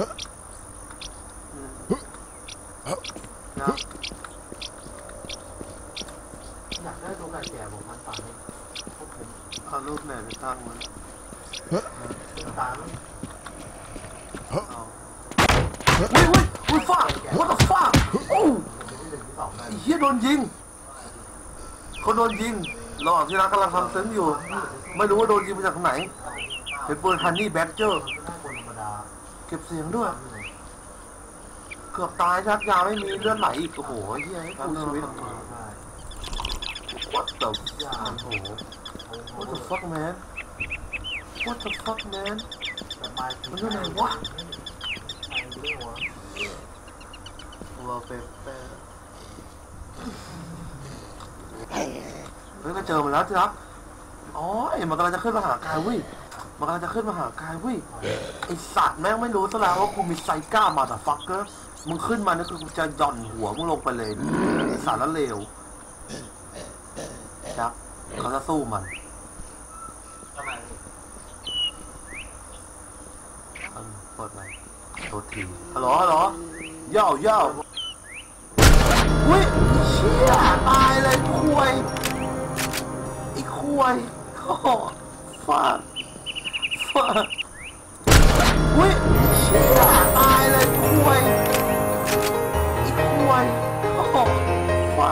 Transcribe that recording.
นะอยากได้ตัวไก่แก่ผมพันสามนี่พวกผมเอารูปไหนไปตั้งมันตามเอา อุ้ยอุ้ยอุ้ยฟาด what the fuck โอ้ผมที่หนึ่งที่สอเหี้ยโดนยิงคนโดนยิงรอที่รักกำลังทำซึ้งอยู่ ไม่รู้ว่าโดนยิงมาจากไหน เป็นปืนฮันนี่แบดเจอร์ เก็บเสียงด้วย เกือบตายชักยาไม่มีเลือดไหลอีก โอ้โหเฮียให้กูชีวิตใช่ what the ยาโอ้โหโอ้ what โห the fuck man what the fuck man แต่มามันอยู่ไหนวะไอ้เรื่องวะวอลเปเปอร์เฮ้ยก็เจอมันแล้วที่รักอ๋อไอ้มันกำลังจะขึ้นมาหากายเว้ย มันกำลังจะขึ้นมาหากายเว้ยไอสัตว์แม่งไม่รู้ซะแล้วว่ากูมีไซก้ามาแต่ฟักเกอร์มึงขึ้นมานี่คือกูจะหย่อนหัวมึงลงไปเลยไอสัตว์แล้วเลวครับเขาจะสู้มันทำไมเปิดไหมโทษทีฮัลโหลฮัลโหลเย่าเย่าอุ้ยเชี่ยตายเลยคุยไอ้คุยโอ้ฟาดฟาด อุ้ยเชี่ยตายเลยป่วยป่วยโอ้ฟา